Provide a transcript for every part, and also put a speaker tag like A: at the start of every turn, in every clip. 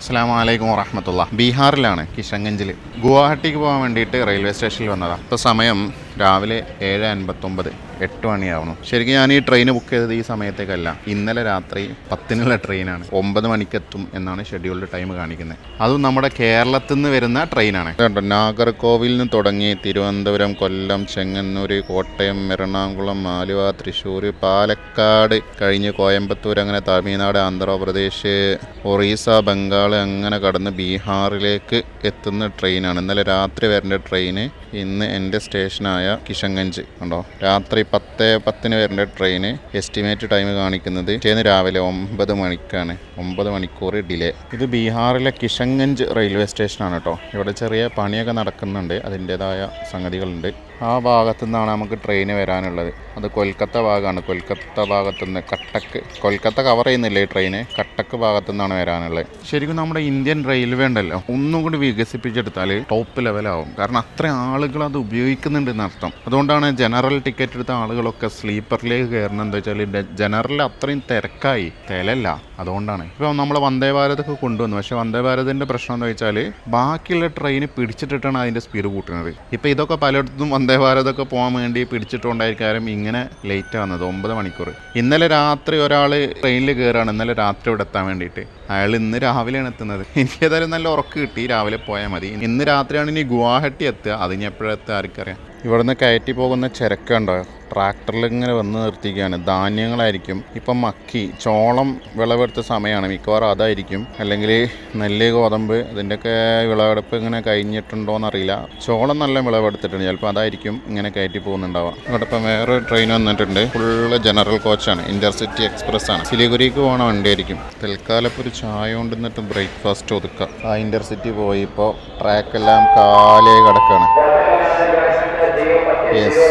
A: അസ്സാം വലൈക്കും വറഹമത്തുള്ള ബീഹാറിലാണ് കിഷൻഗഞ്ചിൽ ഗുവാഹട്ടിക്ക് പോകാൻ വേണ്ടിയിട്ട് റെയിൽവേ സ്റ്റേഷനിൽ വന്നതാണ് ഇപ്പോൾ സമയം രാവിലെ ഏഴ് അൻപത്തൊമ്പത് എട്ട് മണിയാവണം ശരിക്കും ഞാൻ ഈ ട്രെയിൻ ബുക്ക് ചെയ്തത് ഈ സമയത്തേക്കല്ല. ഇന്നലെ രാത്രി പത്തിനുള്ള ട്രെയിനാണ് ഒമ്പത് മണിക്കെത്തും എന്നാണ് ഷെഡ്യൂൾഡ് ടൈം കാണിക്കുന്നത് അതും നമ്മുടെ കേരളത്തിൽ നിന്ന് വരുന്ന ട്രെയിനാണ് കേട്ടോ നാഗർകോവിൽ നിന്ന് തുടങ്ങി തിരുവനന്തപുരം കൊല്ലം ചെങ്ങന്നൂർ കോട്ടയം എറണാകുളം ആലുവ തൃശ്ശൂർ പാലക്കാട് കഴിഞ്ഞ് കോയമ്പത്തൂർ അങ്ങനെ തമിഴ്നാട് ആന്ധ്രാപ്രദേശ് ഒറീസ ബംഗാൾ അങ്ങനെ കടന്ന് ബീഹാറിലേക്ക് എത്തുന്ന ട്രെയിനാണ് ഇന്നലെ രാത്രി വരേണ്ട ട്രെയിന് ഇന്ന് എന്റെ സ്റ്റേഷനായ കിഷൻഗഞ്ച് കണ്ടോ രാത്രി പത്ത് പത്തിന് വരേണ്ട ട്രെയിന് എസ്റ്റിമേറ്റ് ടൈം കാണിക്കുന്നത് ചെയ്യുന്ന രാവിലെ ഒമ്പത് മണിക്കാണ്. ഒമ്പത് മണിക്കൂർ ഡിലേ ഇത് ബീഹാറിലെ കിഷൻഗഞ്ച് റെയിൽവേ സ്റ്റേഷനാണ് കേട്ടോ ഇവിടെ ചെറിയ പണിയൊക്കെ നടക്കുന്നുണ്ട്. അതിന്റേതായ സംഗതികളുണ്ട്. ആ ഭാഗത്തു നിന്നാണ് നമുക്ക് ട്രെയിന് വരാനുള്ളത്. അത് കൊൽക്കത്ത ഭാഗമാണ്. കൊൽക്കത്ത ഭാഗത്തു നിന്ന് കട്ടക്ക് കൊൽക്കത്ത കവർ ചെയ്യുന്നില്ല ഈ ട്രെയിന് കട്ടക്ക് ഭാഗത്തു നിന്നാണ് വരാനുള്ളത്. ശരിക്കും നമ്മുടെ ഇന്ത്യൻ റെയിൽവേ ഉണ്ടല്ലോ. ഒന്നും കൂടി വികസിപ്പിച്ചെടുത്താൽ ടോപ്പ് ലെവലാവും കാരണം അത്ര ആളുകൾ അത് ഉപയോഗിക്കുന്നുണ്ട് എന്നർത്ഥം. അതുകൊണ്ടാണ് ജനറൽ ടിക്കറ്റ് എടുത്ത ആളുകളൊക്കെ സ്ലീപ്പറിലേക്ക് കയറുന്നത് എന്താ വെച്ചാൽ ജനറൽ അത്രയും തിരക്കായി തിലല്ല അതുകൊണ്ടാണ്. ഇപ്പോൾ നമ്മൾ വന്ദേ ഭാരതൊക്കെ കൊണ്ടുവന്നു. പക്ഷേ വന്ദേ ഭാരതിന്റെ പ്രശ്നം എന്ന് വെച്ചാൽ ബാക്കിയുള്ള ട്രെയിൻ പിടിച്ചിട്ടിട്ടാണ് അതിന്റെ സ്പീഡ് കൂട്ടുന്നത്. ഇപ്പോൾ ഇതൊക്കെ പലയിടത്തും വന്ദേ ഭാരതൊക്കെ പോകാൻ വേണ്ടി പിടിച്ചിട്ടുണ്ടായിരിക്കാരും ഇങ്ങനെ ലേറ്റ് ആവുന്നത് ഒമ്പത് മണിക്കൂർ ഇന്നലെ രാത്രി ഒരാൾ ട്രെയിനിൽ കയറാണ്. ഇന്നലെ രാത്രി ഇവിടെ എത്താൻ വേണ്ടിയിട്ട്. അയാൾ ഇന്ന് രാവിലെയാണ് എത്തുന്നത്. എനിക്ക് ഏതായാലും നല്ല ഉറക്ക് കിട്ടി. രാവിലെ പോയാൽ മതി. ഇന്ന് രാത്രിയാണ് ഇനി ഗുവാഹട്ടി എത്തുക. അത് ഇനി എപ്പോഴെത്തുക ആർക്കറിയാം. ഇവിടുന്ന് കയറ്റി പോകുന്ന ചരക്കുണ്ടോ ട്രാക്ടറിൽ ഇങ്ങനെ വന്ന് നിർത്തിക്കുകയാണ് ധാന്യങ്ങളായിരിക്കും. ഇപ്പം മക്കി ചോളം വിളവെടുത്ത സമയമാണ്. മിക്കവാറും അതായിരിക്കും. അല്ലെങ്കിൽ നെല്ല് ഗോതമ്പ് അതിന്റെയൊക്കെ വിളവെടുപ്പ് ഇങ്ങനെ കഴിഞ്ഞിട്ടുണ്ടോയെന്നറിയില്ല ചോളം നല്ല വിളവെടുത്തിട്ടുണ്ട്. ചിലപ്പോൾ അതായിരിക്കും ഇങ്ങനെ കയറ്റി പോകുന്നുണ്ടാവുക. ഇവിടെ ഇപ്പം വേറെ ട്രെയിൻ വന്നിട്ടുണ്ട്. ഫുള്ള് ജനറൽ കോച്ചാണ്. ഇന്റർസിറ്റി എക്സ്പ്രസ് ആണ് സിലിഗുരിക്ക് പോകണ വണ്ടിയായിരിക്കും. തൽക്കാലം ഒരു ചായ കൊണ്ട് നിന്നിട്ട് ബ്രേക്ക്ഫാസ്റ്റ് ഒതുക്കുക ആ ഇന്റർസിറ്റി പോയി ഇപ്പോൾ ട്രാക്കെല്ലാം കാലേ കിടക്കാണ്. യെസ്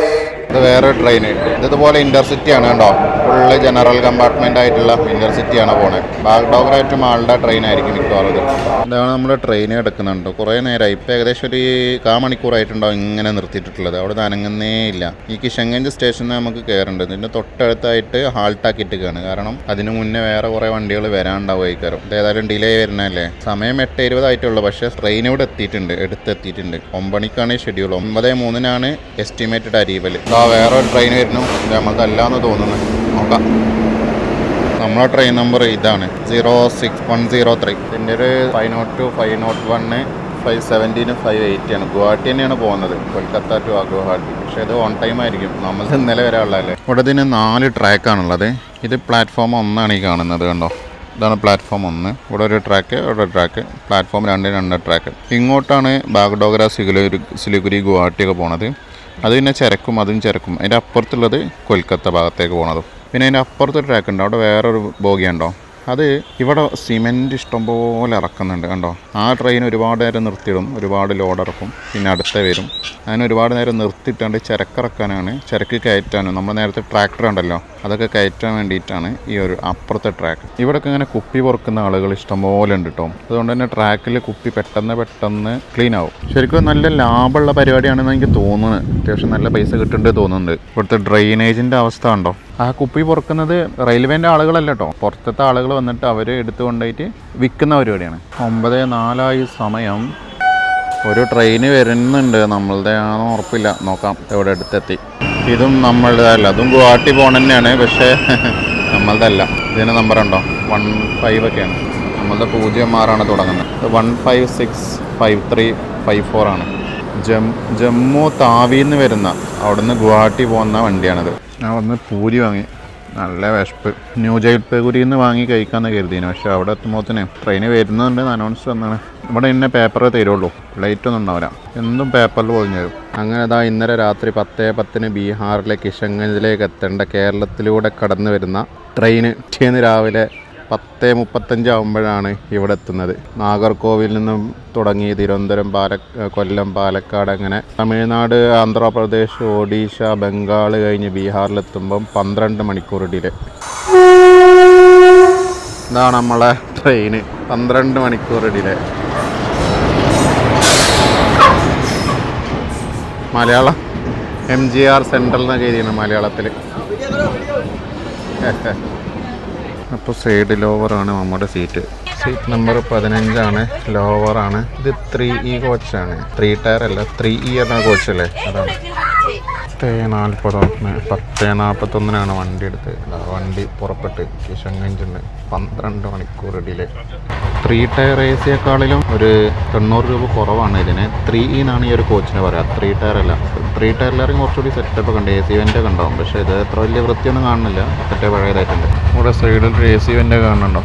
A: ഇത് വേറെ ട്രെയിൻ ഇതുപോലെ ഇന്റർസിറ്റി ആണ് കേട്ടോ. ഫുള്ള് ജനറൽ കമ്പാർട്ട്മെന്റ് ആയിട്ടുള്ള ഇന്റർസിറ്റിയാണ് പോണത്. ബാഗ്ഡോഗർ ടു മാളുടെ ട്രെയിൻ ആയിരിക്കും മിക്കവാറും. ഇത് ഇതാണ് നമ്മുടെ ട്രെയിൻ എടുക്കുന്നുണ്ട്. കുറേ നേരമായി ഇപ്പം ഏകദേശം ഒരു കാ മണിക്കൂറായിട്ടുണ്ടാവും ഇങ്ങനെ നിർത്തിയിട്ടുള്ളത്. അവിടെ അനങ്ങുന്നേ ഇല്ല. ഈ കിഷൻഗഞ്ച് സ്റ്റേഷനിൽ നമുക്ക് കയറുന്നുണ്ട് ഇതിന്റെ തൊട്ടടുത്തായിട്ട് ഹാൾട്ടാക്കിയിട്ടാണ് കാരണം അതിന് മുന്നേ വേറെ കുറേ വണ്ടികൾ വരാണ്ടാവുമായി കയറും ഏതായാലും ഡിലേ വരുന്നതല്ലേ? സമയം എട്ട് ഇരുപതായിട്ടുള്ളൂ. പക്ഷേ ട്രെയിൻ ഇവിടെ എത്തിയിട്ടുണ്ട്. എടുത്തെത്തിയിട്ടുണ്ട്. ഒമ്പണിക്കാണ് ഷെഡ്യൂൾ ഒമ്പത് മൂന്നിനാണ് എസ്റ്റിമേറ്റഡ് അരീവൽ ആ വേറെ ഒരു ട്രെയിൻ വരുന്നു. നമുക്കല്ല എന്ന് തോന്നുന്നു. നോക്കാം. നമ്മളെ ട്രെയിൻ നമ്പർ ഇതാണ്. Zero six one zero three ഇതിന്റെ ഒരു five nought two five nought one five seventeen five eighty ആണ്. ഗുവാഹട്ടി തന്നെയാണ് പോകുന്നത്. കൊൽക്കത്ത ടു ഗുവാഹട്ടി. പക്ഷേ ഇത് ഓൺ ടൈം ആയിരിക്കും. നമ്മൾ ഇന്നലെ വരാനുള്ളതല്ലേ. ഇവിടെ ഇതിന് നാല് ട്രാക്കാണുള്ളത് ഇത് പ്ലാറ്റ്ഫോം ഒന്നാണ് ഈ കാണുന്നത് കണ്ടോ? ഇതാണ് പ്ലാറ്റ്ഫോം ഒന്ന്. ഇവിടെ ഒരു ട്രാക്ക് ഇവിടെ ട്രാക്ക് പ്ലാറ്റ്ഫോം രണ്ട് രണ്ട് ട്രാക്ക് ഇങ്ങോട്ടാണ് ബാഗ്ഡോഗ്ര സിഗുലൂർ സിലിഗുരി ഗുവാഹട്ടിയൊക്കെ പോണത്. അത് പിന്നെ ചരക്കും അതും ചരക്കും. അതിന്റെ അപ്പുറത്തുള്ളത് കൊൽക്കത്ത ഭാഗത്തേക്ക് പോണതും. പിന്നെ അതിന്റെ അപ്പുറത്തൊരു ട്രാക്ക് ഉണ്ട്. അവിടെ വേറൊരു ബോഗിയുണ്ടോ? അത് ഇവിടെ സിമെന്റ് ഇഷ്ടംപോലെ ഇറക്കുന്നുണ്ട് കണ്ടോ? ആ ട്രെയിൻ ഒരുപാട് നേരം നിർത്തിയിടും ഒരുപാട് ലോഡ് ഇറക്കും പിന്നെ അടുത്ത വരും. അങ്ങനെ ഒരുപാട് നേരം നിർത്തിയിട്ടാണ്ട് ചരക്കിറക്കാനാണ് ചരക്ക് കയറ്റാനും. നമ്മൾ നേരത്തെ ട്രാക്ടർ ഉണ്ടല്ലോ അതൊക്കെ കയറ്റാൻ വേണ്ടിയിട്ടാണ് ഈ ഒരു അപ്പുറത്തെ ട്രാക്ക് ഇവിടെയൊക്കെ ഇങ്ങനെ കുപ്പി പൊറുക്കുന്ന ആളുകൾ ഇഷ്ടംപോലെ ഉണ്ട് കേട്ടോ അതുകൊണ്ട് തന്നെ ട്രാക്കിൽ കുപ്പി പെട്ടെന്ന് പെട്ടെന്ന് ക്ലീൻ ആവും. ശരിക്കും നല്ല ലാഭമുള്ള പരിപാടിയാണെന്ന് എനിക്ക് തോന്നുന്നത് അത്യാവശ്യം നല്ല പൈസ കിട്ടുന്നുണ്ട് തോന്നുന്നുണ്ട്. ഇവിടുത്തെ ഡ്രെയിനേജിന്റെ അവസ്ഥ ഉണ്ടോ ആ കുപ്പി പുറക്കുന്നത് റെയിൽവേന്റെ ആളുകളല്ല കേട്ടോ പുറത്തത്തെ ആളുകൾ വന്നിട്ട് അവർ എടുത്തു കൊണ്ടുപോയിട്ട് വിൽക്കുന്ന പരിപാടിയാണ്. ഒമ്പത് നാലായി സമയം. ഒരു ട്രെയിന് വരുന്നുണ്ട്. നമ്മളുടെ ആണോ ഉറപ്പില്ല. നോക്കാം എവിടെ അടുത്തെത്തി. ഇതും നമ്മളുടേതല്ല അതും ഗുവാഹട്ടി പോകണ തന്നെയാണ് പക്ഷേ നമ്മളതല്ല ഇതിന് നമ്പർ ഉണ്ടോ? വൺ ഫൈവ് ഒക്കെയാണ്. നമ്മളുടെ പൂജ്യം ആറാണ് തുടങ്ങുന്നത്. One five six five three five four ആണ്. ജം ജമ്മു താവിന്ന് വരുന്ന അവിടുന്ന് ഗുവാഹട്ടി പോകുന്ന വണ്ടിയാണിത്. ഞാൻ വന്ന് പൂരി വാങ്ങി. നല്ല വിശപ്പ്. ന്യൂ ജൽപേഗുരിയിൽ നിന്ന് വാങ്ങി കഴിക്കാമെന്ന് കരുതിന്. പക്ഷെ അവിടെ എത്തുമ്പോഴത്തേന് ട്രെയിന് വരുന്നുണ്ട്. അനൗൺസ് വന്നാണ്. ഇവിടെ ഇന്ന പേപ്പർ തരുള്ളൂ. ലൈറ്റ് ഒന്നും ഉണ്ടാവില്ല. എന്തും പേപ്പറിൽ പൊതിഞ്ഞു തരും അങ്ങനെ ഇതാ ഇന്നലെ രാത്രി പത്തേ പത്തിന് ബീഹാറിലെ കിഷൻഗഞ്ചിലേക്ക് എത്തേണ്ട കേരളത്തിലൂടെ കടന്നു വരുന്ന ട്രെയിന് ഉച്ചയെന്ന് രാവിലെ പത്ത് മുപ്പത്തഞ്ചാകുമ്പോഴാണ് ഇവിടെ എത്തുന്നത് നാഗർകോവിൽ നിന്നും തുടങ്ങി തിരുവനന്തപുരം പാല കൊല്ലം പാലക്കാട് അങ്ങനെ തമിഴ്നാട് ആന്ധ്രാപ്രദേശ് ഒഡീഷ ബംഗാൾ കഴിഞ്ഞ് ബീഹാറിലെത്തുമ്പം പന്ത്രണ്ട് മണിക്കൂർ ഡിലേ ഇതാണ് നമ്മളെ ട്രെയിന് പന്ത്രണ്ട് മണിക്കൂർ delay Malayalam M G R central എന്നൊക്കെ എഴുതിയാണ് മലയാളത്തിൽ അപ്പോൾ സൈഡ് ലോവറാണ് നമ്മുടെ സീറ്റ് സീറ്റ് നമ്പർ പതിനഞ്ചാണ് ലോവറാണ് ഇത് ത്രീ ഇ കോച്ചാണ് ത്രീ ടയർ അല്ല ത്രീ ഇ എന്ന കോച്ചല്ലേ അതാണ്. പത്ത് നാൽപ്പതൊന്ന് പത്ത് നാൽപ്പത്തൊന്നിനാണ് വണ്ടി എടുത്ത് വണ്ടി പുറപ്പെട്ട് കിഷങ്ങഞ്ചിന് പന്ത്രണ്ട് മണിക്കൂർ ഡിലേ. ത്രീ ടയർ എ സിയെക്കാളിലും ഒരു തൊണ്ണൂറ് രൂപ കുറവാണ് ഇതിന്. ത്രീ എന്നാണ് ഈ ഒരു കോച്ചിന് പറയാം. ത്രീ ടയർ അല്ല. ത്രീ ടൈലറിങ് കുറച്ചുകൂടി സെറ്റപ്പ് കണ്ട് എ സി വെന്റ് കണ്ടാവും പക്ഷേ ഇത് അത്ര വലിയ വൃത്തിയൊന്നും കാണുന്നില്ല. മറ്റേ പഴയതായിട്ടുണ്ട്. ഇവിടെ സൈഡിൽ ഒരു എ സി വെന്റ് കാണുന്നുണ്ടോ?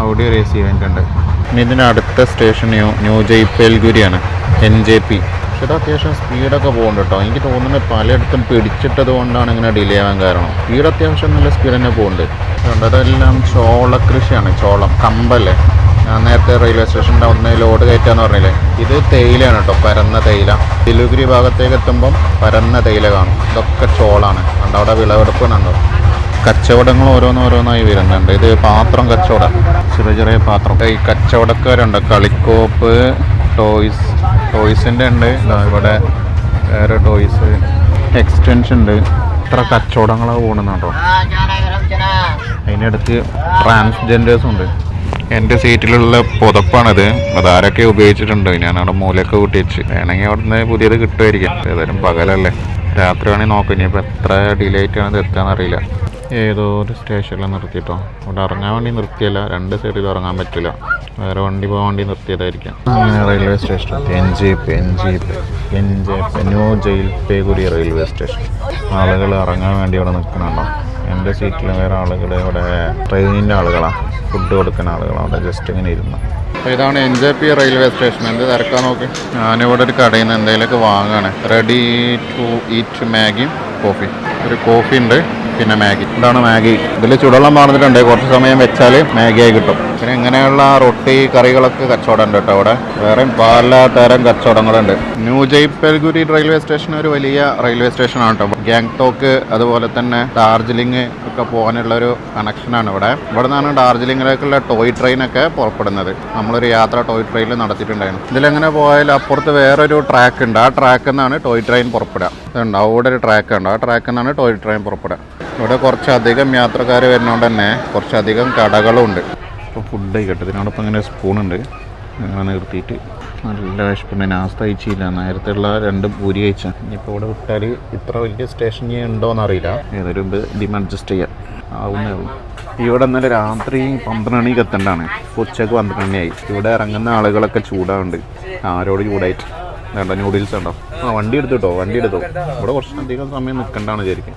A: അവിടെ ഒരു എ സി വെന്റ് ഉണ്ട്. ഇനി ഇതിന്റെ അടുത്ത സ്റ്റേഷൻ ന്യൂ ന്യൂ ജയ്പേൽഗുരിയാണ് എൻ ജെ പി പക്ഷേ ഇത് അത്യാവശ്യം സ്പീഡൊക്കെ പോകുന്നുണ്ട് കേട്ടോ. എനിക്ക് തോന്നുന്നത് പലയിടത്തും പിടിച്ചിട്ടത് കൊണ്ടാണ് ഇങ്ങനെ ഡിലേ ആവാൻ കാരണം. സ്പീഡ് അത്യാവശ്യം നല്ല സ്പീഡ് തന്നെ പോകുന്നുണ്ട് അതുകൊണ്ട് അതെല്ലാം ചോള കൃഷിയാണ് ചോളം കമ്പല്ലേ? ഞാൻ നേരത്തെ റെയിൽവേ സ്റ്റേഷന്റെ ഒന്ന് ലോഡ് കയറ്റാന്ന് പറഞ്ഞില്ലേ? ഇത് തേയിലയാണ് കേട്ടോ പരന്ന തേയില. സിലുഗിരി ഭാഗത്തേക്ക് എത്തുമ്പം പരന്ന തേയില കാണും. ഇതൊക്കെ ചോളാണ്. കണ്ട അവിടെ വിളവെടുപ്പ് കണ്ടോ? കച്ചവടങ്ങൾ ഓരോന്നോരോന്നായി വരുന്നുണ്ട്. ഇത് പാത്രം കച്ചവടം. ചെറിയ ചെറിയ പാത്രം. ഈ കച്ചവടക്കാരുണ്ട്. കളിക്കോപ്പ് ടോയ്സ് ടോയ്സിന്റെ ഉണ്ട്. ഇവിടെ വേറെ ടോയ്സ്. എക്സ്റ്റൻഷൻ ഉണ്ട്. ഇത്ര കച്ചവടങ്ങളാണ് പോകുന്നുണ്ടോ അതിനടുത്ത് ട്രാൻസ്ജെൻഡേഴ്സും ഉണ്ട്. എന്റെ സീറ്റിലുള്ള പുതപ്പാണിത്. അതാരൊക്കെ ഉപയോഗിച്ചിട്ടുണ്ട്? ഞാൻ അവിടെ മൂലയൊക്കെ കൂട്ടി വെച്ച്. വേണമെങ്കിൽ അവിടുന്ന് പുതിയത് കിട്ടുമായിരിക്കും. ഏതായാലും പകലല്ലേ. രാത്രി വേണമെങ്കിൽ നോക്കാം. ഇനിയിപ്പോൾ എത്ര ഡിലേറ്റ് ആണെന്ന് ഇത് എത്താന്നറിയില്ല ഏതോ ഒരു സ്റ്റേഷനിൽ നിർത്തിയിട്ടോ. അവിടെ ഇറങ്ങാൻ വേണ്ടി നിർത്തിയല്ല. രണ്ട് സൈഡിൽ ഇറങ്ങാൻ പറ്റില്ല. വേറെ വണ്ടി പോകാൻ വേണ്ടി നിർത്തിയതായിരിക്കാം. അങ്ങനെ railway station N G P N G P. N J P new Jalpaiguri railway station ആളുകൾ ഇറങ്ങാൻ വേണ്ടി അവിടെ നിൽക്കണുണ്ടോ? എന്റെ സീറ്റിൽ വേറെ ആളുകൾ ഇവിടെ ട്രെയിനിന്റെ ആളുകളാണ് ഫുഡ് കൊടുക്കുന്ന ആളുകളാണ് അവിടെ ജസ്റ്റ് ഇങ്ങനെ ഇരുന്ന്. ഇതാണ് N J P railway station എന്ത് തിരക്കാൻ നോക്കി? ഞാനിവിടെ ഒരു കടയിൽ നിന്ന് എന്തെങ്കിലുമൊക്കെ വാങ്ങുകയാണ് റെഡി ടു ഈറ്റ് മാഗിയും കോഫി ഒരു കോഫി ഉണ്ട് പിന്നെ മാഗി. ഇതാണ് മാഗി. ഇതിൽ ചുടുവെള്ളം പറഞ്ഞിട്ടുണ്ട് കുറച്ച് സമയം വെച്ചാൽ മാഗിയായി കിട്ടും. പിന്നെ ഇങ്ങനെയുള്ള റൊട്ടി കറികളൊക്കെ കച്ചവടം ഉണ്ട് കേട്ടോ അവിടെ. വേറെയും പല തരം കച്ചവടങ്ങളുണ്ട്. ന്യൂ ജയ്പൽഗുരി റെയിൽവേ സ്റ്റേഷൻ ഒരു വലിയ റെയിൽവേ സ്റ്റേഷനാണ് കേട്ടോ. ഗാങ്ടോക്ക് അതുപോലെ തന്നെ ഡാർജിലിംഗ് ഒക്കെ പോകാനുള്ള ഒരു കണക്ഷനാണ് ഇവിടെ. ഇവിടെ നിന്നാണ് ഡാർജിലിംഗിലേക്കുള്ള ടോയ് ട്രെയിനൊക്കെ പുറപ്പെടുന്നത്. നമ്മളൊരു യാത്ര ടോയ് ട്രെയിനിൽ നടത്തിയിട്ടുണ്ടായിരുന്നു. ഇതിലെങ്ങനെ പോയാൽ അപ്പുറത്ത് വേറൊരു ട്രാക്ക് ഉണ്ട്. ആ ട്രാക്കിൽ നിന്നാണ് ടോയ് ട്രെയിൻ പുറപ്പെടുക. ഇതുണ്ട് അവിടെ ഒരു ട്രാക്ക് ഉണ്ട്. ആ ട്രാക്കിൽ നിന്നാണ് ടോയ് ട്രെയിൻ പുറപ്പെടുക. ഇവിടെ കുറച്ചധികം യാത്രക്കാർ വരുന്നതുകൊണ്ട് തന്നെ കുറച്ചധികം കടകളും ഉണ്ട് ഇപ്പോൾ ഫുഡ് കഴിക്കട്ടെ. ഇതിനോടൊപ്പം ഇങ്ങനെ സ്പൂണുണ്ട് അങ്ങനെ നിർത്തിയിട്ട് നല്ല വിശപ്പുണ്ട് നാസ്ത കഴിച്ചില്ല നേരത്തെ ഉള്ള രണ്ട് പൂരി കഴിച്ച. ഇനിയിപ്പോൾ ഇവിടെ വിട്ടാൽ ഇത്ര വലിയ സ്റ്റേഷൻ ഉണ്ടോയെന്ന് അറിയില്ല ഏതൊരു ഇതിമ അഡ്ജസ്റ്റ് ചെയ്യാം. ആവുന്നേ ഉള്ളൂ ഇവിടെ ഇന്നലെ രാത്രി പന്ത്രണ്ട് മണിക്ക് എത്തേണ്ടതാണ്. ഉച്ചയ്ക്ക് പന്ത്രണ്ട് മണിയായി ഇവിടെ ഇറങ്ങുന്ന ആളുകളൊക്കെ ചൂടാവുണ്ട്. ആരോട് ചൂടായിട്ട്? വേണ്ട ന്യൂഡിൽസ് ഉണ്ടോ? ആ വണ്ടി എടുത്തിട്ടോ വണ്ടി എടുത്തോ. ഇവിടെ കുറച്ചധികം സമയം നിൽക്കേണ്ടതാണ് ശരിക്കും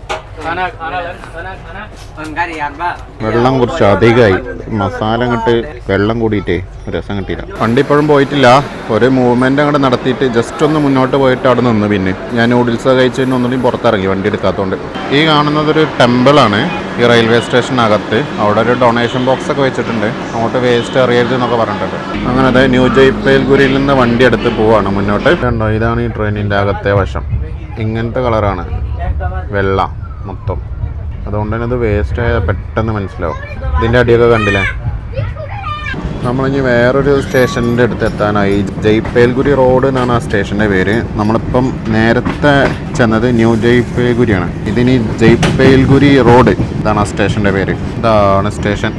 A: വെള്ളം കുറച്ച് അധികമായി. മസാല കിട്ട് വെള്ളം കൂടിയിട്ടേ രസം കിട്ടിയില്ല. വണ്ടി ഇപ്പോഴും പോയിട്ടില്ല. ഒരു മൂവ്മെന്റ് അങ്ങോട്ട് നടത്തിയിട്ട് ജസ്റ്റ് ഒന്ന് മുന്നോട്ട് പോയിട്ട് അവിടെ നിന്ന് പിന്നെ. ഞാൻ നൂഡിൽസ് കഴിച്ചു പിന്നെ ഒന്നുകൂടി പുറത്തിറങ്ങി വണ്ടി എടുക്കാത്തതുകൊണ്ട് ഈ കാണുന്നതൊരു ടെമ്പിളാണ് ഈ റെയിൽവേ സ്റ്റേഷനകത്ത് അവിടെ ഒരു ഡൊണേഷൻ ബോക്സ് ഒക്കെ വെച്ചിട്ടുണ്ട്. അങ്ങോട്ട് വേസ്റ്റ് അറിയരുത് എന്നൊക്കെ പറഞ്ഞിട്ടുണ്ട്. അങ്ങനെ അതെ ന്യൂ ജയ്പേൽഗുരിയിൽ നിന്ന് വണ്ടി എടുത്ത് പോവാണ് മുന്നോട്ട്. ഇതാണ് ഈ ട്രെയിനിന്റെ അകത്തെ വശം. ഇങ്ങനത്തെ കളറാണ് വെള്ളം. മൊത്തം. അതുകൊണ്ട് തന്നെ ഇത് വേസ്റ്റ് ആയാൽ പെട്ടെന്ന് മനസ്സിലാവും. ഇതിന്റെ അടിയൊക്കെ കണ്ടില്ലേ? നമ്മളിനി വേറൊരു സ്റ്റേഷന്റെ അടുത്ത് എത്താനായി. ജയ്പേൽഗുരി റോഡ് എന്നാണ് ആ സ്റ്റേഷന്റെ പേര്. നമ്മളിപ്പം നേരത്തെ ചെന്നത് ന്യൂ ജയ്പേൽഗുരിയാണ്. ഇതിനി ജയ്പേൽഗുരി റോഡ് ഇതാണ് ആ സ്റ്റേഷന്റെ പേര്. ഇതാണ് സ്റ്റേഷൻ.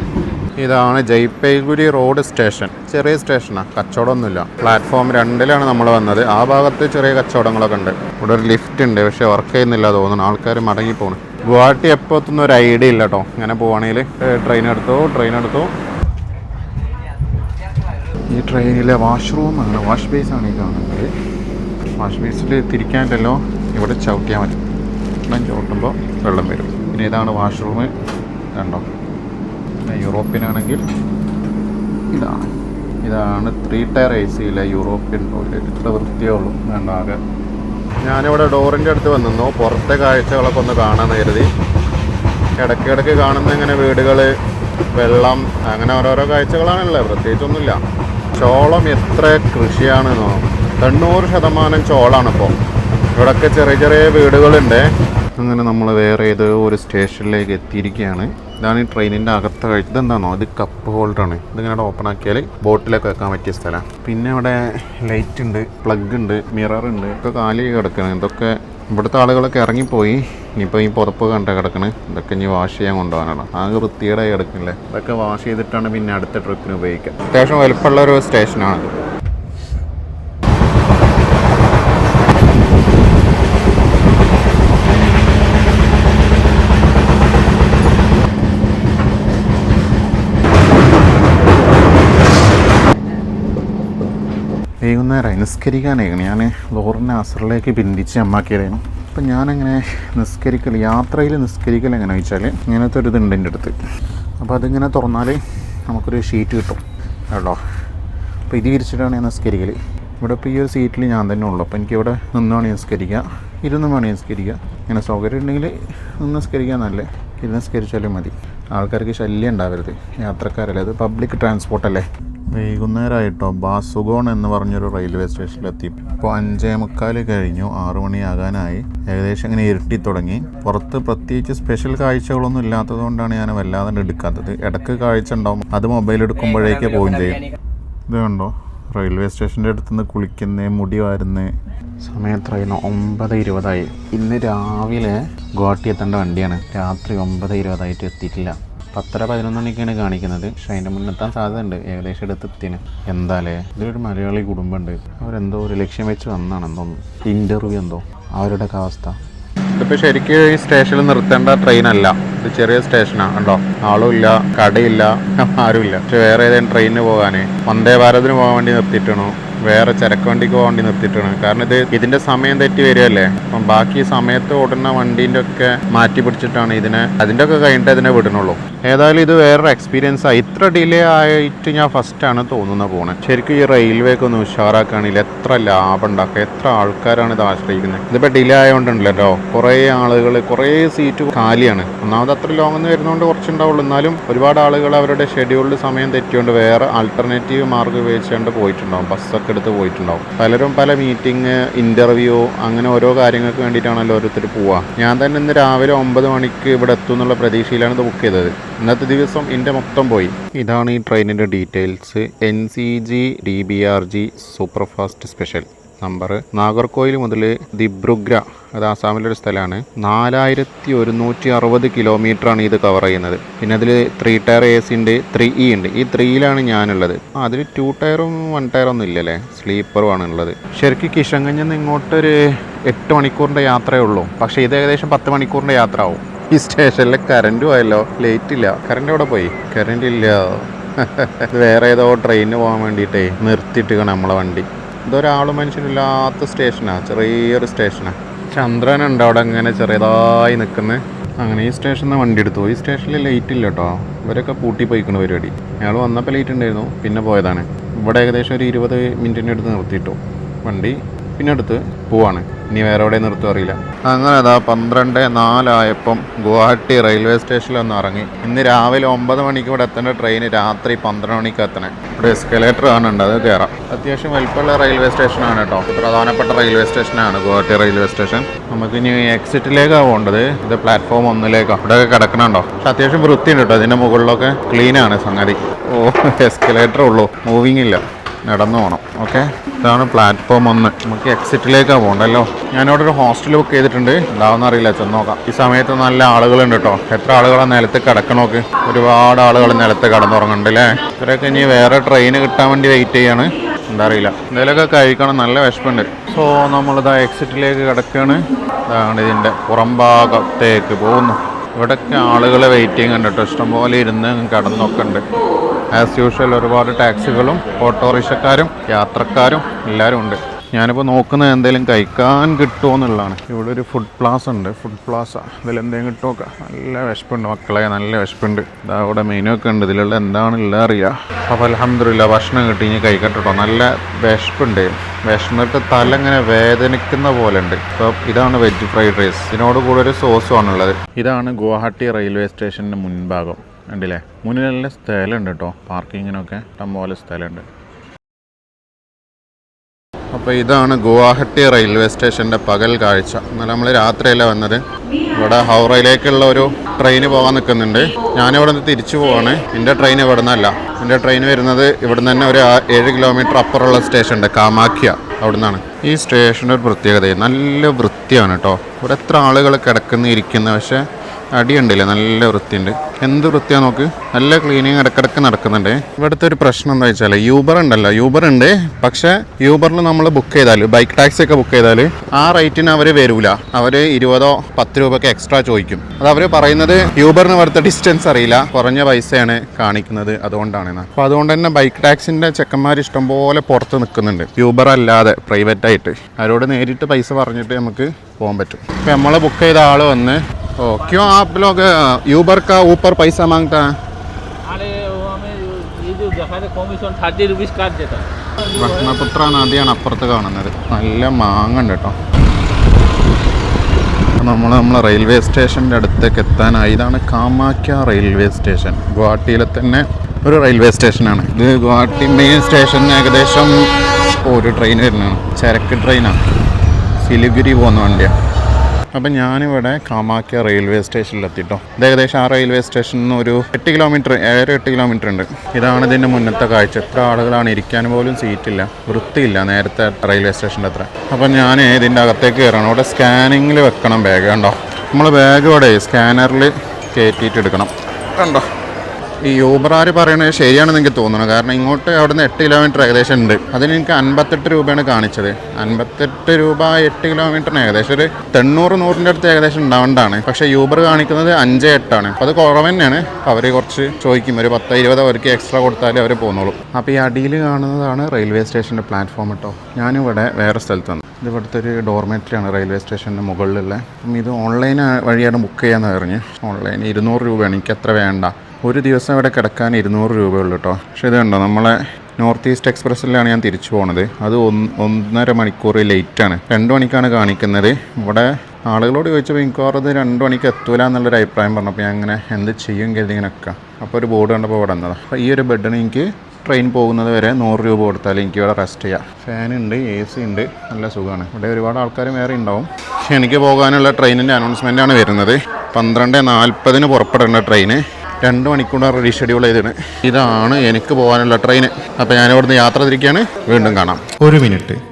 A: ഇതാണ് ജയ്പൈഗുരി റോഡ് സ്റ്റേഷൻ. ചെറിയ സ്റ്റേഷനാണ് കച്ചവടമൊന്നുമില്ല. പ്ലാറ്റ്ഫോം രണ്ടിലാണ് നമ്മൾ വന്നത്. ആ ഭാഗത്ത് ചെറിയ കച്ചവടങ്ങളൊക്കെ ഉണ്ട്. ഇവിടെ ഒരു ലിഫ്റ്റ് ഉണ്ട് പക്ഷേ വർക്ക് ചെയ്യുന്നില്ല തോന്നുന്നു. ആൾക്കാർ മടങ്ങി പോകണം ഗുവാഹട്ടി എപ്പോൾ എത്തുന്ന ഒരു ഐഡിയ ഇല്ല കേട്ടോ. ഇങ്ങനെ പോവാണെങ്കിൽ ട്രെയിൻ എടുത്തു ട്രെയിൻ എടുത്തു. ഈ ട്രെയിനിലെ വാഷ്റൂമാണ് വാഷ് ബേസ് ആണ് ഈ കാണുന്നത്. വാഷ് ബേസിൽ തിരിക്കാനില്ലല്ലോ ഇവിടെ ചവിട്ടിയാൽ മതി. ഇവിടെ ചവിട്ടുമ്പോൾ വെള്ളം വരും. പിന്നെ ഇതാണ് വാഷ്റൂം കണ്ടോ? പിന്നെ യൂറോപ്യനാണെങ്കിൽ ഇതാണ് ഇതാണ് ത്രീ ടയർ എ സിയിലെ യൂറോപ്യൻ ടോയ്ലറ്റ് ഇത്ര വൃത്തിയേ ഉള്ളൂ. വേണ്ട ആകെ. ഞാനിവിടെ ഡോറിന്റെ അടുത്ത് വന്നിരുന്നു. പുറത്തെ കാഴ്ചകളൊക്കെ ഒന്ന് കാണാൻ കരുതി. ഇടയ്ക്കിടയ്ക്ക് കാണുന്ന ഇങ്ങനെ വീടുകൾ വെള്ളം അങ്ങനെ ഓരോരോ കാഴ്ചകളാണല്ലേ. പ്രത്യേകിച്ചൊന്നുമില്ല. ചോളം എത്ര കൃഷിയാണെന്നോ. തൊണ്ണൂറ് ശതമാനം ചോളാണിപ്പോൾ ഇവിടെയൊക്കെ ചെറിയ ചെറിയ വീടുകളുണ്ട്. അങ്ങനെ നമ്മൾ വേറെ ഏതോ ഒരു സ്റ്റേഷനിലേക്ക് എത്തിയിരിക്കുകയാണ്. ഇതാണ് ഈ ട്രെയിനിന്റെ അകത്ത് കാഴ്ച ഇതെന്താണോ ഇത് കപ്പ് ഹോൾഡറാണ് ഇതിങ്ങനെ ഓപ്പൺ ആക്കിയാൽ ബോട്ടിലൊക്കെ വെക്കാൻ പറ്റിയ സ്ഥലമാണ് പിന്നെ ഇവിടെ ലൈറ്റ് ഉണ്ട് പ്ലഗ് ഉണ്ട് മിറർ ഉണ്ട് ഒക്കെ കാലി കിടക്കണം. ഇതൊക്കെ ഇവിടുത്തെ ആളുകളൊക്കെ ഇറങ്ങിപ്പോയി. ഇനിയിപ്പോൾ ഈ പുറപ്പ് കണ്ട കിടക്കണ്. ഇതൊക്കെ ഇനി വാഷ് ചെയ്യാൻ കൊണ്ടുപോകാനാണ്. ആകെ വൃത്തിയേടായി കിടക്കില്ലേ ഇതൊക്കെ വാഷ് ചെയ്തിട്ടാണ് പിന്നെ അടുത്ത ട്രിപ്പിന് ഉപയോഗിക്കുക. അത്യാവശ്യം വലുപ്പമുള്ള ഒരു സ്റ്റേഷനാണ് വൈകുന്നേരമായി നിസ്കരിക്കാനായിരുന്നു. ഞാൻ ലോറിനെ അസറിലേക്ക് പിന്തിച്ച് അമ്മാക്കിയതായിരുന്നു. അപ്പം ഞാനങ്ങനെ നിസ്കരിക്കൽ യാത്രയിൽ നിസ്കരിക്കൽ എങ്ങനെ വെച്ചാൽ ഇങ്ങനത്തെ ഒരു ഇതുണ്ട് എന്റെ അടുത്ത്. അപ്പോൾ അതിങ്ങനെ തുറന്നാൽ നമുക്കൊരു ഷീറ്റ് കിട്ടും. കേട്ടോ? അപ്പോൾ ഇത് വിരിച്ചിട്ടാണ് ഞാൻ നിസ്കരിക്കൽ ഇവിടെ ഇപ്പോൾ ഈ ഒരു സീറ്റിൽ ഞാൻ തന്നെ ഉള്ളൂ. അപ്പോൾ എനിക്ക് ഇവിടെ നിന്നാണ് നിസ്കരിക്കുക ഇരുന്ന് വേണം നിസ്കരിക്കുക ഇങ്ങനെ സൗകര്യം ഉണ്ടെങ്കിൽ നിന്ന് നിസ്കരിക്കാൻ നല്ലേ. ഇരുന്ന് നിസ്കരിച്ചാലും മതി. ആൾക്കാർക്ക് ശല്യം ഉണ്ടാവരുത്. യാത്രക്കാരല്ലേ? അത് പബ്ലിക് ട്രാൻസ്പോർട്ടല്ലേ വൈകുന്നേരമായിട്ടോ? ബാസുഗോൺ എന്ന് പറഞ്ഞൊരു റെയിൽവേ സ്റ്റേഷനിലെത്തി. ഇപ്പോൾ അഞ്ചേ മുക്കാൽ കഴിഞ്ഞു ആറു മണിയാകാനായി. ഏകദേശം ഇങ്ങനെ ഇരുട്ടി തുടങ്ങി. പുറത്ത് പ്രത്യേകിച്ച് സ്പെഷ്യൽ കാഴ്ചകളൊന്നും ഇല്ലാത്തതുകൊണ്ടാണ് ഞാൻ വല്ലാതെ എടുക്കാത്തത്. ഇടയ്ക്ക് കാഴ്ച ഉണ്ടാവും. അത് മൊബൈൽ എടുക്കുമ്പോഴേക്ക് പോവുകയും ചെയ്യും. ഇത് കണ്ടോ? റെയിൽവേ സ്റ്റേഷന്റെ അടുത്ത് നിന്ന് കുളിക്കുന്നേ മുടി വാരുന്നേ. സമയത്രയുന്നു. ഒമ്പത് ഇരുപതായി. ഇന്ന് രാവിലെ ഗുവാഹട്ടി എത്തേണ്ട വണ്ടിയാണ്. രാത്രി ഒമ്പത് ഇരുപതായിട്ട് എത്തിയിട്ടില്ല. പത്തര പതിനൊന്ന് മണിക്കാണ് കാണിക്കുന്നത്. പക്ഷെ അതിന്റെ മുന്നെത്താൻ സാധ്യതയുണ്ട്. ഏകദേശം എടുത്തെത്തിന്. എന്താലേ? ഇതിലൊരു മലയാളി കുടുംബമുണ്ട്. അവരെന്തോ ഒരു ലക്ഷ്യം വെച്ച് വന്നാണെന്ന് തോന്നുന്നു. ഇന്റർവ്യൂ എന്തോ? അവരുടെ അവസ്ഥ. ഇതിപ്പോൾ ശരിക്കും ഈ സ്റ്റേഷനിൽ നിർത്തേണ്ട ട്രെയിൻ അല്ല. ഇത് ചെറിയ സ്റ്റേഷനാണ് കണ്ടോ? ആളുമില്ല കടയില്ല ആരുമില്ല പക്ഷെ വേറെ ഏതെങ്കിലും ട്രെയിനിന് പോകാനേ? വന്ദേ ഭാരതിന് പോകാൻ വേണ്ടി നിർത്തിയിട്ടാണോ? വേറെ ചരക്ക് വണ്ടിക്ക് വണ്ടി നിർത്തിയിട്ടാണ്. കാരണം ഇത് ഇതിന്റെ സമയം തെറ്റി വരികയല്ലേ? അപ്പം ബാക്കി സമയത്ത് ഓടുന്ന വണ്ടീന്റെ ഒക്കെ മാറ്റി പിടിച്ചിട്ടാണ് ഇതിനെ അതിന്റെ ഒക്കെ കഴിഞ്ഞിട്ട് ഇതിനെ വിടണുള്ളൂ. ഏതായാലും ഇത് വേറൊരു എക്സ്പീരിയൻസ് ആയി ഇത്ര ഡിലേ ആയിട്ട് ഞാൻ ഫസ്റ്റാണ് തോന്നുന്നത് പോണേ. ശരിക്കും ഈ റെയിൽവേ ഒക്കെ ഒന്ന് ഉഷാറാക്കുകയാണെങ്കിൽ എത്ര ലാഭം ഉണ്ടാക്കുക എത്ര ആൾക്കാരാണ് ഇത് ആശ്രയിക്കുന്നത്? ഇതിപ്പോൾ ഡിലേ ആയതുകൊണ്ടുണ്ടല്ലോ കുറേ ആളുകൾ കുറേ സീറ്റ് കാലിയാണ് ഒന്നാമത് അത്ര ലോങ് എന്ന് വരുന്നതുകൊണ്ട് കുറച്ചുണ്ടാവുള്ളൂ എന്നാലും ഒരുപാട് ആളുകൾ അവരുടെ ഷെഡ്യൂൾഡ് സമയം തെറ്റിയോണ്ട് വേറെ ആൾട്ടർനേറ്റീവ് മാർഗം ഉപയോഗിച്ചുകൊണ്ട് പോയിട്ടുണ്ടാവും. ബസ്സൊക്കെ എടുത്ത് പോയിട്ടുണ്ടാവും. പലരും പല മീറ്റിംഗ് ഇന്റർവ്യൂ അങ്ങനെ ഓരോ കാര്യങ്ങൾക്ക് വേണ്ടിയിട്ടാണല്ലോ ഓരോരുത്തർ പോവുക ഞാൻ തന്നെ ഇന്ന് രാവിലെ ഒമ്പത് മണിക്ക് ഇവിടെ എത്തും എന്നുള്ള പ്രതീക്ഷയിലാണ് ഇത് ബുക്ക് ചെയ്തത്. ഇന്നത്തെ ദിവസം എന്റെ മൊത്തം പോയി. ഇതാണ് ഈ ട്രെയിനിന്റെ details N C G D B R G super fast special number. Nagercoil മുതൽ ദിബ്രുഗ്ര അത് ആസാമിലൊരു സ്ഥലമാണ്. നാലായിരത്തി ഒരുന്നൂറ്റി അറുപത് കിലോമീറ്ററാണ് ഇത് കവർ ചെയ്യുന്നത്. പിന്നെ അതിൽ ത്രീ ടയർ എ സി ഉണ്ട് ത്രീ ഇ ഉണ്ട്. ഈ ത്രീയിലാണ് ഞാനുള്ളത്. അതിൽ ടു ടയറും വൺ ടയറും ഒന്നും ഇല്ലല്ലേ? സ്ലീപ്പറുമാണ് ഉള്ളത്. ശരിക്കും കിഷൻഗഞ്ചിൽ നിന്ന് ഇങ്ങോട്ടൊരു എട്ട് മണിക്കൂറിന്റെ യാത്രയേ ഉള്ളൂ. പക്ഷേ ഇത് ഏകദേശം പത്ത് മണിക്കൂറിന്റെ യാത്ര ആവും ഈ സ്റ്റേഷനിൽ കറണ്ട് പോയല്ലോ ലേറ്റ് ഇല്ല. കറണ്ട് എവിടെ പോയി? കറണ്ട് ഇല്ല. വേറെ ഏതോ ട്രെയിനിന് പോകാൻ വേണ്ടിയിട്ടേ നിർത്തിയിട്ടുകയാണ് നമ്മളെ വണ്ടി. ഇതൊരാളും മനുഷ്യനില്ലാത്ത സ്റ്റേഷനാണ് ചെറിയൊരു സ്റ്റേഷനാണ് ചന്ദ്രനുണ്ട് അവിടെ ഇങ്ങനെ ചെറിയതായി നിൽക്കുന്നത് അങ്ങനെ ഈ സ്റ്റേഷനിൽ നിന്ന് വണ്ടി എടുത്തു. ഈ സ്റ്റേഷനിൽ ലേറ്റ് ഇല്ല കേട്ടോ ഇവരൊക്കെ പൂട്ടി പോയിക്കണ പരിപാടി. അയാൾ വന്നപ്പോൾ ലേറ്റ് ഉണ്ടായിരുന്നു പിന്നെ പോയതാണ്. ഇവിടെ ഏകദേശം ഒരു ഇരുപത് മിനിറ്റിന്റെ അടുത്ത് നിർത്തിയിട്ടു. വണ്ടി പിന്നെ അടുത്ത് പോവാണ്. ഇനി വേറെ എവിടെ നിർത്തും അറിയില്ല. അങ്ങനെ അതാ പന്ത്രണ്ട് നാലായപ്പം ഗുവാഹട്ടി റെയിൽവേ സ്റ്റേഷനിൽ ഒന്ന് ഇറങ്ങി. ഇന്ന് രാവിലെ ഒമ്പത് മണിക്ക് ഇവിടെ എത്തേണ്ട ട്രെയിൻ രാത്രി പന്ത്രണ്ട് മണിക്ക് എത്തണേ. ഇവിടെ എസ്കലേറ്റർ കാണുന്നുണ്ട് അത് കയറാം അത്യാവശ്യം വലിപ്പമുള്ള റെയിൽവേ സ്റ്റേഷനാണ് കേട്ടോ. പ്രധാനപ്പെട്ട റെയിൽവേ സ്റ്റേഷനാണ് ഗുവാഹട്ടി റെയിൽവേ സ്റ്റേഷൻ. നമുക്ക് ഇനി എക്സിറ്റിലേക്കാണ് പോകേണ്ടത്. ഇത് പ്ലാറ്റ്ഫോം ഒന്നിലേക്കാണ് ഇവിടെ കിടക്കണുണ്ടോ? പക്ഷെ അത്യാവശ്യം വൃത്തിയുണ്ട് കേട്ടോ. അതിന്റെ മുകളിലൊക്കെ ക്ലീനാണ് സംഗതി. ഓ എസ്കലേറ്റർ ഉള്ളൂ. മൂവിങ് ഇല്ല. നടന്നു പോകണം ഓക്കെ ഇതാണ് പ്ലാറ്റ്ഫോം ഒന്ന്. നമുക്ക് എക്സിറ്റിലേക്കാണ് പോകണ്ടല്ലോ ഞാനിവിടെ ഒരു ഹോസ്റ്റൽ ബുക്ക് ചെയ്തിട്ടുണ്ട്. ഉണ്ടാവുന്ന അറിയില്ല ചെന്ന് നോക്കാം. ഈ സമയത്ത് നല്ല ആളുകളുണ്ട് കേട്ടോ എത്ര ആളുകളാണ് നിലത്ത് കിടക്കണോക്ക് ഒരുപാട് ആളുകൾ നിലത്ത് കിടന്നുറങ്ങുന്നുണ്ട് അല്ലേ ഇത്രയൊക്കെ ഇനി വേറെ ട്രെയിന് കിട്ടാൻ വേണ്ടി വെയിറ്റ് ചെയ്യാണ്. എന്താ അറിയില്ല. എന്തെങ്കിലുമൊക്കെ കഴിക്കണം. നല്ല വിശപ്പുണ്ട്. സോ നമ്മളിതാ എക്സിറ്റിലേക്ക് കിടക്കുകയാണ് അതാണ് ഇതിന്റെ പുറം ഭാഗത്തേക്ക് പോകുന്നു. ഇവിടെയൊക്കെ ആളുകളെ വെയിറ്റിംഗ് ഉണ്ട് കേട്ടോ ഇഷ്ടംപോലെ ഇരുന്ന് കിടന്നൊക്കെ ഉണ്ട്. ആസ് യൂഷ്വൽ ഒരുപാട് ടാക്സികളും ഓട്ടോറിക്ഷക്കാരും യാത്രക്കാരും എല്ലാവരും ഉണ്ട്. ഞാനിപ്പോൾ നോക്കുന്നത് എന്തെങ്കിലും കഴിക്കാൻ കിട്ടുമോ എന്നുള്ളതാണ്. ഇവിടെ ഒരു ഫുഡ് പ്ലാസ ഉണ്ട്. ഫുഡ് പ്ലാസ ഇതിൽ എന്തെങ്കിലും കിട്ടുമോ നല്ല വിശപ്പുണ്ട് മക്കളെ. നല്ല വിശപ്പുണ്ട്. ഇതാ ഇവിടെ മെനു ഒക്കെ ഉണ്ട്. ഇതിലുള്ള എന്താണെന്നുള്ളത് അറിയാം. അപ്പോൾ അലഹമില്ല ഭക്ഷണം കിട്ടി. ഇനി കഴിക്കട്ടെ കേട്ടോ നല്ല വിശപ്പുണ്ട്. വിശന്നിട്ട് തല ഇങ്ങനെ വേദനിക്കുന്ന പോലെ ഉണ്ട്. അപ്പോൾ ഇതാണ് വെജ് ഫ്രൈഡ് റൈസ് ഇതിനോട് കൂടെ ഒരു സോസുമാണുള്ളത് ഇതാണ് ഗുവാഹട്ടി റെയിൽവേ സ്റ്റേഷന്റെ മുൻഭാഗം. ഉണ്ടല്ലേ മുന്നിൽ നല്ല സ്ഥലമുണ്ട് കേട്ടോ. പാർക്കിങ്ങിനൊക്കെ ഇഷ്ടംപോലെ സ്ഥലമുണ്ട്. അപ്പോൾ ഇതാണ് ഗുവാഹട്ടി റെയിൽവേ സ്റ്റേഷന്റെ പകൽ കാഴ്ച. എന്നാലും നമ്മൾ രാത്രിയല്ല വന്നത്? ഇവിടെ ഹൗറയിലേക്കുള്ള ഒരു ട്രെയിൻ പോകാൻ നിൽക്കുന്നുണ്ട് ഞാനിവിടെ നിന്ന് തിരിച്ചു പോവാണ്. എന്റെ ട്രെയിൻ ഇവിടെ നിന്നല്ല. എന്റെ ട്രെയിൻ വരുന്നത് ഇവിടെ നിന്ന് തന്നെ ഒരു ഏഴ് കിലോമീറ്റർ അപ്പുറമുള്ള സ്റ്റേഷൻ ഉണ്ട് കാമാഖ്യ. അവിടെ ഈ സ്റ്റേഷന്റെ ഒരു പ്രത്യേകത നല്ല വൃത്തിയാണ് കേട്ടോ. ഇവിടെ എത്ര ആളുകൾ കിടക്കുന്ന ഇരിക്കുന്ന. പക്ഷേ അടിയുണ്ടല്ലേ നല്ല വൃത്തിയുണ്ട്. എന്ത് വൃത്തിയാ നോക്ക്? നല്ല ക്ലീനിങ് ഇടക്കിടക്ക് നടക്കുന്നുണ്ട്. ഇവിടുത്തെ ഒരു പ്രശ്നം എന്താ വെച്ചാൽ യൂബർ ഉണ്ടല്ലോ. യൂബർ ഉണ്ട്. പക്ഷേ യൂബറിൽ നമ്മൾ ബുക്ക് ചെയ്താൽ ബൈക്ക് ടാക്സി ഒക്കെ ബുക്ക് ചെയ്താൽ ആ റേറ്റിന് അവർ വരൂല. അവർ ഇരുപതോ പത്ത് രൂപയ്ക്ക് എക്സ്ട്രാ ചോദിക്കും. അത് അവർ പറയുന്നത് യൂബറിന് ഇവിടുത്തെ ഡിസ്റ്റൻസ് അറിയില്ല. കുറഞ്ഞ പൈസയാണ് കാണിക്കുന്നത് അതുകൊണ്ടാണ് അപ്പോൾ അതുകൊണ്ട് തന്നെ ബൈക്ക് ടാക്സിന്റെ ചെക്കന്മാർ ഇഷ്ടംപോലെ പുറത്ത് നിൽക്കുന്നുണ്ട് യൂബർ അല്ലാതെ പ്രൈവറ്റ് ആയിട്ട്. അവരോട് നേരിട്ട് പൈസ പറഞ്ഞിട്ട് നമുക്ക് പോകാൻ പറ്റും. ഇപ്പം നമ്മൾ ബുക്ക് ചെയ്ത ആൾ വന്ന് ओ क्यों आप लोग यूबर का ऊपर पैसा मांगता है
B: अरे वो हमें ये जो दिखा रहे कमीशन थर्टी रुपीज़ काट देता है
A: ബ്രഹ്മപുത്ര നദിയാണ് അപ്പുറത്ത് കാണുന്നത് നല്ല മാങ്ങണ്ട് കേട്ടോ നമ്മൾ നമ്മളെ റെയിൽവേ സ്റ്റേഷൻ്റെ അടുത്തേക്ക് എത്താനായി ഇതാണ് കാമാക്യ റെയിൽവേ സ്റ്റേഷൻ ഗുവാഹട്ടിയിലെ തന്നെ ഒരു റെയിൽവേ സ്റ്റേഷനാണ് ഇത് ഗുവാഹട്ടി മെയിൻ സ്റ്റേഷനിൽ ഏകദേശം ഒരു ട്രെയിൻ വരുന്നതാണ് ചരക്ക് ട്രെയിനാണ് സിലിഗുരി പോകുന്ന വണ്ടിയാണ് അപ്പം ഞാനിവിടെ കാമാക്യ റെയിൽവേ സ്റ്റേഷനിലെത്തിട്ടോ. ഇത് ഏകദേശം ആ റെയിൽവേ സ്റ്റേഷനിൽ നിന്ന് ഒരു എട്ട് കിലോമീറ്റർ ഏഴര എട്ട് കിലോമീറ്റർ ഉണ്ട്. ഇതാണ് ഇതിന്റെ മുന്നത്തെ കാഴ്ച. എത്ര ആളുകളാണ് ഇരിക്കാൻ പോലും സീറ്റില്ല വൃത്തിയില്ല നേരത്തെ റെയിൽവേ സ്റ്റേഷന്റെ അത്ര. അപ്പം ഞാൻ ഇതിന്റെ അകത്തേക്ക് കയറണം. അവിടെ സ്കാനിങ്ങിൽ വെക്കണം ബാഗ് കണ്ടോ? നമ്മൾ ബാഗ് ഇവിടെ സ്കാനറിൽ കയറ്റിയിട്ട് എടുക്കണം. കണ്ടോ? ഈ യൂബറാർ പറയണത് ശരിയാണെന്ന് എനിക്ക് തോന്നുന്നു. കാരണം ഇങ്ങോട്ട് അവിടുന്ന് എട്ട് കിലോമീറ്റർ ഏകദേശം ഉണ്ട്. അതിന് എനിക്ക് അൻപത്തെട്ട് രൂപയാണ് കാണിച്ചത്. അൻപത്തെട്ട് രൂപ എട്ട് കിലോമീറ്ററിന് ഏകദേശം ഒരു തൊണ്ണൂറ് നൂറിന്റെ അടുത്ത് ഏകദേശം ഉണ്ടാവേണ്ടതാണ് പക്ഷേ യൂബർ കാണിക്കുന്നത് അഞ്ച് എട്ടാണ്. അപ്പോൾ അത് കുറവ് തന്നെയാണ്. അവർ കുറച്ച് ചോദിക്കും. ഒരു പത്ത് ഇരുപത് അവർക്ക് എക്സ്ട്രാ കൊടുത്താലേ അവർ പോകുന്നുള്ളൂ അപ്പോൾ ഈ അടിയിൽ കാണുന്നതാണ് റെയിൽവേ സ്റ്റേഷന്റെ പ്ലാറ്റ്ഫോം കേട്ടോ ഞാനിവിടെ വേറെ സ്ഥലത്ത് വന്നു. ഇത് ഇവിടുത്തെ ഒരു ഡോർമെറ്ററിയാണ് റെയിൽവേ സ്റ്റേഷന്റെ മുകളിലുള്ള. അപ്പം ഇത് ഓൺലൈൻ വഴിയാണ് ബുക്ക് ചെയ്യാമെന്ന് പറഞ്ഞ്. ഓൺലൈൻ ഇരുന്നൂറ് രൂപയാണ്. എനിക്ക് എത്ര വേണ്ട. ഒരു ദിവസം ഇവിടെ കിടക്കാൻ ഇരുന്നൂറ് രൂപയുള്ളൂ കേട്ടോ. പക്ഷേ ഇത് കണ്ടോ നമ്മളെ നോർത്ത് ഈസ്റ്റ് എക്സ്പ്രസ്സിലാണ് ഞാൻ തിരിച്ചു പോണത്. അത് ഒന്ന് ഒന്നര മണിക്കൂർ ലേറ്റാണ് രണ്ട് മണിക്കാണ് കാണിക്കുന്നത്. ഇവിടെ ആളുകളോട് ചോദിച്ചപ്പോൾ മിക്കവാറും രണ്ട് മണിക്ക് എത്തൂല എന്നുള്ളൊരു അഭിപ്രായം പറഞ്ഞപ്പോൾ ഞാൻ അങ്ങനെ എന്ത് ചെയ്യും കരുതി ഇങ്ങനെ ഒക്കെ അപ്പോൾ ഒരു ബോർഡ് കണ്ടപ്പോൾ ഇവിടെ വന്നതാണ് അപ്പോൾ ഈ ഒരു ബെഡിന് എനിക്ക് ട്രെയിൻ പോകുന്നത് വരെ നൂറ് രൂപ കൊടുത്താൽ എനിക്ക് ഇവിടെ റെസ്റ്റ് ചെയ്യാം. ഫാൻ ഉണ്ട് എ സി ഉണ്ട് നല്ല സുഖമാണ് ഇവിടെ ഒരുപാട് ആൾക്കാർ വേറെ ഉണ്ടാവും എനിക്ക് പോകാനുള്ള ട്രെയിനിന്റെ ആണ് വരുന്നത്. പന്ത്രണ്ട് നാൽപ്പതിന് പുറപ്പെടേണ്ട ട്രെയിന് രണ്ട് മണിക്കൂർ ഷെഡ്യൂൾ ചെയ്തിട്ട് ഇതാണ് എനിക്ക് പോകാനുള്ള ട്രെയിൻ അപ്പോൾ ഞാൻ ഇവിടുന്ന് യാത്ര തിരിക്കുകയാണ് വീണ്ടും കാണാം.
C: ഒരു മിനിറ്റ്